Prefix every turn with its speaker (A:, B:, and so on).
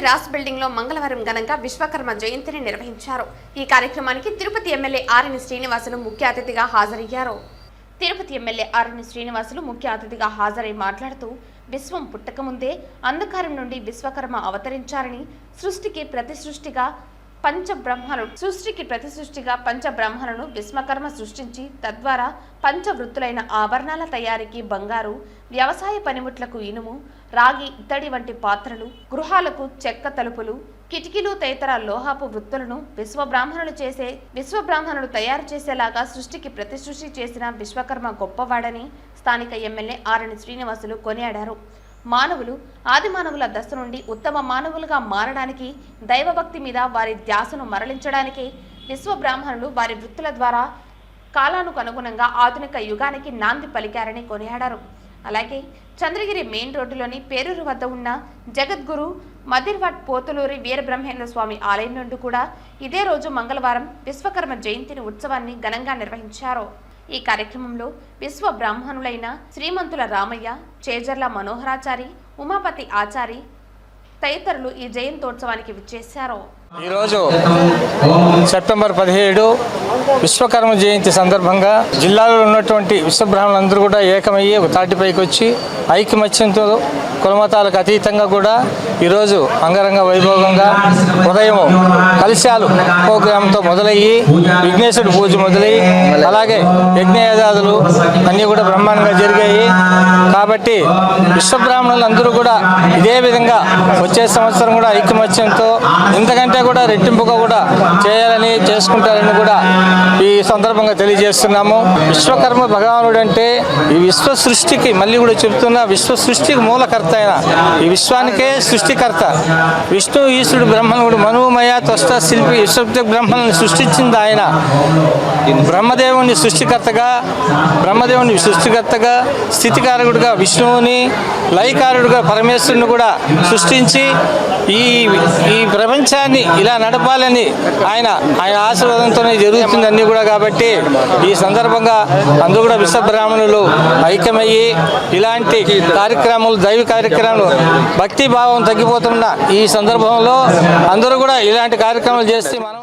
A: Tirupati Ross బిల్డింగ్లో మంగళవారం ఘనంగా విశ్వకర్మ జయంతిని నిర్వహించారు. ఈ కార్యక్రమానికి తిరుపతి ఎమ్మెల్యే ఆర్ఎన్ శ్రీనివాసులు ముఖ్య అతిథిగా హాజరయ్యారు. తిరుపతి ఎమ్మెల్యే ఆర్ఎన్ శ్రీనివాసులు ముఖ్య అతిథిగా హాజరై మాట్లాడుతూ విశ్వం పుట్టకముందే అంధకారం నుండి విశ్వకర్మ అవతరించారని సృష్టికి ప్రతి సృష్టిగా పంచబ్రహ్మను సృష్టికి ప్రతి సృష్టిగా పంచబ్రహ్మలను విశ్వకర్మ సృష్టించి తద్వారా పంచవృత్తులైన ఆభరణాల తయారీకి బంగారు వ్యవసాయ పనిముట్లకు ఇనుము రాగి ఇత్తడి వంటి పాత్రలు గృహాలకు చెక్క తలుపులు కిటికీలు తదితర లోహపు వృత్తులను విశ్వబ్రాహ్మణులు చేసే విశ్వబ్రాహ్మణులు తయారు చేసేలాగా సృష్టికి ప్రతి సృష్టి చేసిన విశ్వకర్మ గొప్పవాడని స్థానిక ఎమ్మెల్యే ఆరణి శ్రీనివాసులు కొనియాడారు. మానవులు ఆది మానవుల దశ నుండి ఉత్తమ మానవులుగా మారడానికి దైవభక్తి మీద వారి ధ్యాసను మరలించడానికి విశ్వబ్రాహ్మణులు వారి వృత్తుల ద్వారా కాలానికి అనుగుణంగా ఆధునిక యుగానికి నాంది పలికారని కొనియాడారు. అలాగే చంద్రగిరి మెయిన్ రోడ్డులోని పేరూరు వద్ద ఉన్న జగద్గురు మదిర్వాట్ పోతులూరి వీరబ్రహ్మేంద్ర స్వామి ఆలయం నుండి కూడా ఇదే రోజు మంగళవారం విశ్వకర్మ జయంతిని ఉత్సవాన్ని ఘనంగా నిర్వహించారు. ఈ కార్యక్రమంలో విశ్వ బ్రాహ్మణులైన శ్రీమంతుల రామయ్య చేజర్ల మనోహరాచారి ఉమాపతి ఆచారి తదితరులు ఈ జయంతోత్సవానికి విచ్చేశారు.
B: ఈరోజు సెప్టెంబర్ పదిహేడు విశ్వకర్మ జయంతి సందర్భంగా జిల్లాలో ఉన్నటువంటి విశ్వబ్రాహ్మణులందరూ కూడా ఏకమయ్యి ఒక తాటిపైకి వచ్చి ఐక్యమత్యంతో కులమతాలకు అతీతంగా కూడా ఈరోజు అంగరంగ వైభోగంగా ఉదయం కలశాలు ప్రోగ్రాంతో మొదలయ్యి విఘ్నేశ్వరుడు పూజ మొదలయ్యి అలాగే యజ్ఞయాదాదులు అన్నీ కూడా బ్రహ్మాండంగా జరిగాయి. కాబట్టి విశ్వబ్రాహ్మణులు అందరూ కూడా ఇదే విధంగా వచ్చే సంవత్సరం కూడా ఐక్యమత్యంతో ఇంతకంటే కూడా రెట్టింపుగా కూడా చేయాలని చేసుకుంటారని కూడా ఈ సందర్భంగా తెలియజేస్తున్నాము. విశ్వకర్మ భగవానుడు అంటే ఈ విశ్వ సృష్టికి మళ్ళీ కూడా చెప్తున్నా విశ్వ సృష్టికి మూలకర్త అయిన ఈ విశ్వానికే సృష్టికర్త. విష్ణు ఈశ్వరుడు బ్రహ్మణుడు మనుమయ త్వష్ట శిల్పి విశ్వ బ్రహ్మను సృష్టించింది ఆయన. బ్రహ్మదేవుని సృష్టికర్తగా బ్రహ్మదేవుని సృష్టికర్తగా స్థితికారకుడుగా విష్ణువుని లయకారుడుగా పరమేశ్వరుని కూడా సృష్టించి ఈ ఈ ప్రపంచాన్ని ఇలా ఇలా నడపాలని ఆయన ఆయన ఆశీర్వాదంతోనే జరుగుతుంది అన్నీ కూడా కాబట్టి ఈ సందర్భంగా అందరూ కూడా విశ్వబ్రాహ్మణులు ఐక్యమయ్యి ఇలాంటి కార్యక్రమాలు దైవ కార్యక్రమాలు భక్తి భావం తగ్గిపోతున్న ఈ సందర్భంలో అందరూ కూడా ఇలాంటి కార్యక్రమాలు చేస్తే మనం